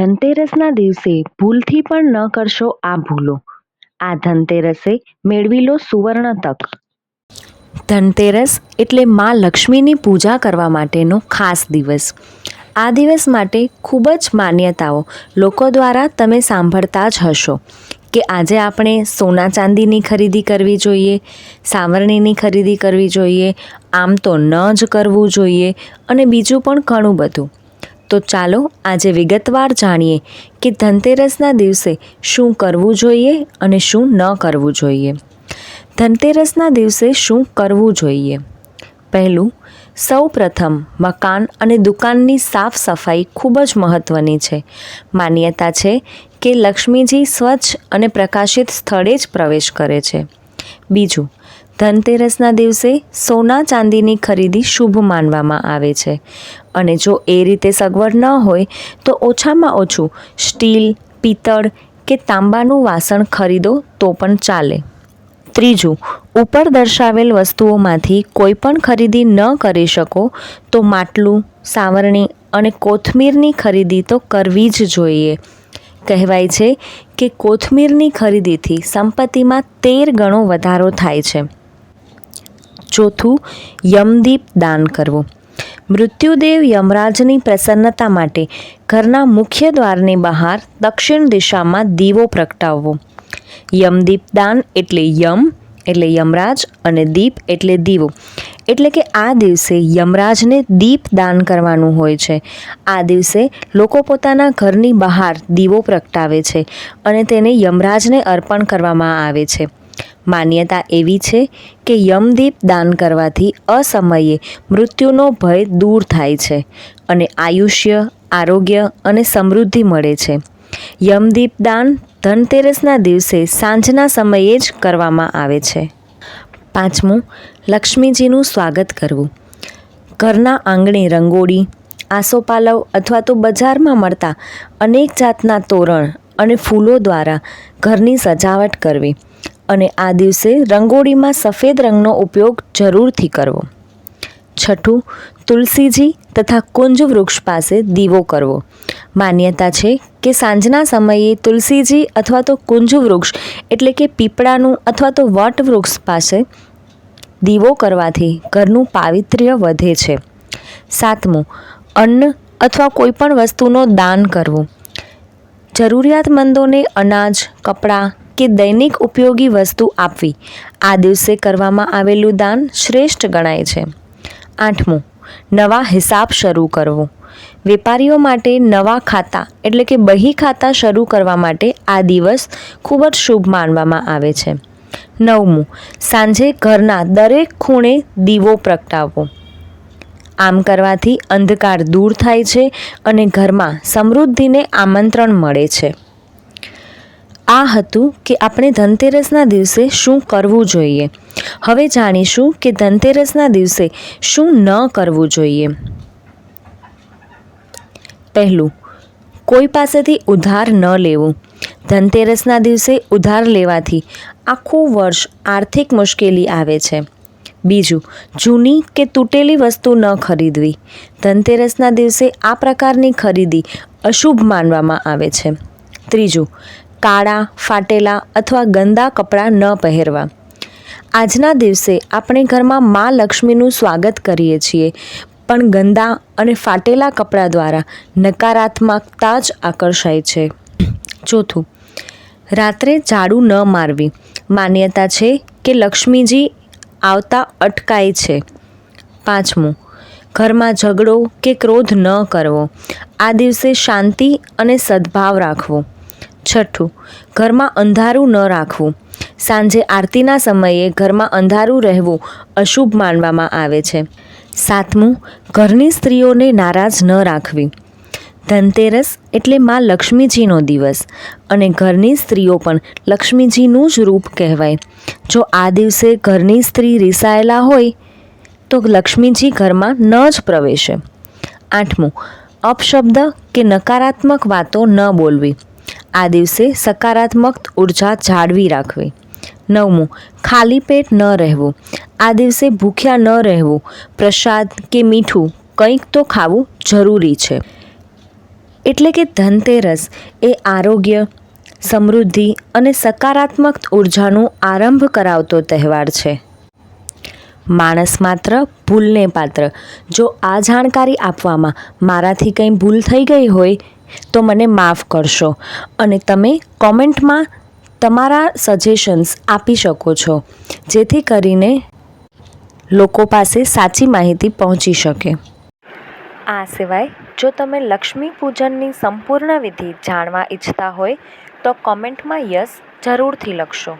ધનતેરસના દિવસે ભૂલથી પણ ન કરશો આ ભૂલો. આ ધનતેરસે મેળવી લો સુવર્ણ તક. ધનતેરસ એટલે મા લક્ષ્મીની પૂજા કરવા માટેનો ખાસ દિવસ. આ દિવસ માટે ખૂબ જ માન્યતાઓ લોકો દ્વારા તમે સાંભળતા જ હશો કે આજે આપણે સોના ચાંદીની ખરીદી કરવી જોઈએ, સાવરણીની ખરીદી કરવી જોઈએ, આમ તો ન જ કરવું જોઈએ અને બીજું પણ ઘણું બધું. તો ચાલો આજે વિગતવાર જાણીએ કે ધનતેરસના દિવસે શું કરવું જોઈએ અને શું ન કરવું જોઈએ. ધનતેરસના દિવસે શું કરવું જોઈએ? પહેલું, સૌ પ્રથમ મકાન અને દુકાનની સાફ સફાઈ ખૂબ જ મહત્ત્વની છે. માન્યતા છે કે લક્ષ્મીજી સ્વચ્છ અને પ્રકાશિત સ્થળે જ પ્રવેશ કરે છે. બીજું ધનતેરસના દિવસે સોના ચાંદીની ખરીદી શુભ માનવામાં આવે છે. અને જો એ રીતે સગવડ ન હોય, તો ઓછામાં ઓછું સ્ટીલ, પિત્તળ કે તાંબાનું વાસણ ખરીદો તો પણ ચાલે. ત્રીજું, ઉપર દર્શાવેલ વસ્તુઓમાંથી કોઈ પણ ખરીદી ન કરી શકો, તો માટલું, સાવરણી અને કોથમીરની ખરીદી તો કરવી જ જોઈએ. કહેવાય છે કે કોથમીરની ખરીદીથી સંપત્તિમાં તેર ગણો વધારો થાય છે. ચોથું યમદીપ દાન કરવું. મૃત્યુદેવ યમરાજની પ્રસન્નતા માટે ઘરના મુખ્ય દ્વારની બહાર દક્ષિણ દિશામાં દીવો પ્રગટાવવો. યમદીપ દાન એટલે યમ એટલે યમરાજ અને દીપ એટલે દીવો. એટલે કે આ દિવસે યમરાજને દીપ દાન કરવાનું હોય છે. આ દિવસે લોકો પોતાના ઘરની બહાર દીવો પ્રગટાવે છે અને તેને યમરાજને અર્પણ કરવામાં આવે છે. માન્યતા એવી છે કે યમદીપ દાન કરવાથી અસમયે મૃત્યુનો ભય દૂર થાય છે અને આયુષ્ય, આરોગ્ય અને સમૃદ્ધિ મળે છે. યમદીપ દાન ધનતેરસના દિવસે સાંજના સમયે જ કરવામાં આવે છે. પાંચમું, લક્ષ્મીજીનું સ્વાગત કરવું. ઘરના આંગણે રંગોળી આસોપાલવ અથવા તો બજારમાં મળતા અનેક જાતના તોરણ અને ફૂલો દ્વારા ઘરની સજાવટ કરવી. અને આ દિવસે રંગોળીમાં સફેદ રંગનો ઉપયોગ જરૂરથી કરવો. છઠ્ઠું, તુલસીજી તથા કુંજ વૃક્ષ પાસે દીવો કરવો. માન્યતા છે કે સાંજના સમયે તુલસીજી અથવા તો કુંજ વૃક્ષ એટલે કે પીપળાનું અથવા તો વટ વૃક્ષ પાસે દીવો કરવાથી ઘરનું પાવિત્ર્ય વધે છે. સાતમું, અન્ન અથવા કોઈપણ વસ્તુનો દાન કરવું. જરૂરિયાતમંદોને અનાજ, કપડાં કે દૈનિક ઉપયોગી વસ્તુ આપવી. આ દિવસે કરવામાં આવેલું દાન શ્રેષ્ઠ ગણાય છે. આઠમું, નવા હિસાબ શરૂ કરવો. વેપારીઓ માટે નવા ખાતા, એટલે કે બહી ખાતા શરૂ કરવા માટે આ દિવસ ખૂબ જ શુભ માનવામાં આવે છે. નવમું, સાંજે ઘરના દરેક ખૂણે દીવો પ્રગટાવવો. આમ કરવાથી અંધકાર દૂર થાય છે અને ઘરમાં સમૃદ્ધિને આમંત્રણ મળે છે. આ હતું કે આપણે ધનતેરસના દિવસે શું કરવું જોઈએ. હવે જાણીશું કે ધનતેરસના દિવસે શું ન કરવું જોઈએ. પહેલું, કોઈ પાસેથી ઉધાર ન લેવું. ધનતેરસના દિવસે ઉધાર લેવાથી આખું વર્ષ આર્થિક મુશ્કેલી આવે છે. બીજું, જૂની કે તૂટેલી વસ્તુ ન ખરીદવી. ધનતેરસના દિવસે આ પ્રકારની ખરીદી અશુભ માનવામાં આવે છે. ત્રીજું કાળા, ફાટેલા અથવા ગંદા કપડાં ન પહેરવા. આજના દિવસે આપણે ઘરમાં મા લક્ષ્મીનું સ્વાગત કરીએ છીએ, પણ ગંદા અને ફાટેલા કપડાં દ્વારા નકારાત્મકતા જ આકર્ષાય છે. ચોથું, રાત્રે ઝાડુ ન મારવી. માન્યતા છે કે લક્ષ્મીજી આવતા અટકાય છે. પાંચમું, ઘરમાં ઝઘડો કે ક્રોધ ન કરવો. આ દિવસે શાંતિ અને સદભાવ રાખવો. છઠ્ઠું, ઘરમાં અંધારું ન રાખવું. સાંજે આરતીના સમયે ઘરમાં અંધારું રહેવું અશુભ માનવામાં આવે છે. સાતમું, ઘરની સ્ત્રીઓને નારાજ ન રાખવી. ધનતેરસ એટલે માં લક્ષ્મીજીનો દિવસ અને ઘરની સ્ત્રીઓ પણ લક્ષ્મીજીનું જ રૂપ કહેવાય. જો આ દિવસે ઘરની સ્ત્રી રિસાયેલા હોય, તો લક્ષ્મીજી ઘરમાં ન જ પ્રવેશે. આઠમું, અપશબ્દ કે નકારાત્મક વાતો ન બોલવી. આ દિવસે સકારાત્મક ઊર્જા જાળવી રાખવી. નવમું, ખાલી પેટ ન રહેવું. આ દિવસે ભૂખ્યા ન રહેવું. પ્રસાદ કે મીઠું કંઈક તો ખાવું જરૂરી છે. એટલે કે ધનતેરસ એ આરોગ્ય, સમૃદ્ધિ અને સકારાત્મક ઉર્જાનો આરંભ કરાવતો તહેવાર છે. માણસ માત્ર ભૂલને પાત્ર. જો આ જાણકારી આપવામાં મારાથી કંઈ ભૂલ થઈ ગઈ હોય તો મને માફ કરશો અને તમે કોમેન્ટમાં તમારા સજેશન્સ આપી શકો છો, જેથી કરીને લોકો પાસે સાચી માહિતી પહોંચી શકે. આ સિવાય, જો તમે લક્ષ્મી પૂજનની સંપૂર્ણ વિધિ જાણવા ઈચ્છતા હોય, તો કોમેન્ટમાં યસ જરૂરથી લખશો.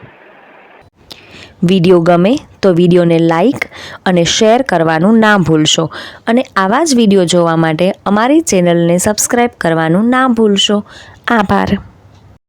વીડિયો ગમે તો વિડીયોને લાઈક અને શેર કરવાનું ના ભૂલશો. અને આવા જ વીડિયો જોવા માટે અમારી ચેનલને સબસ્ક્રાઈબ કરવાનું ના ભૂલશો. આભાર.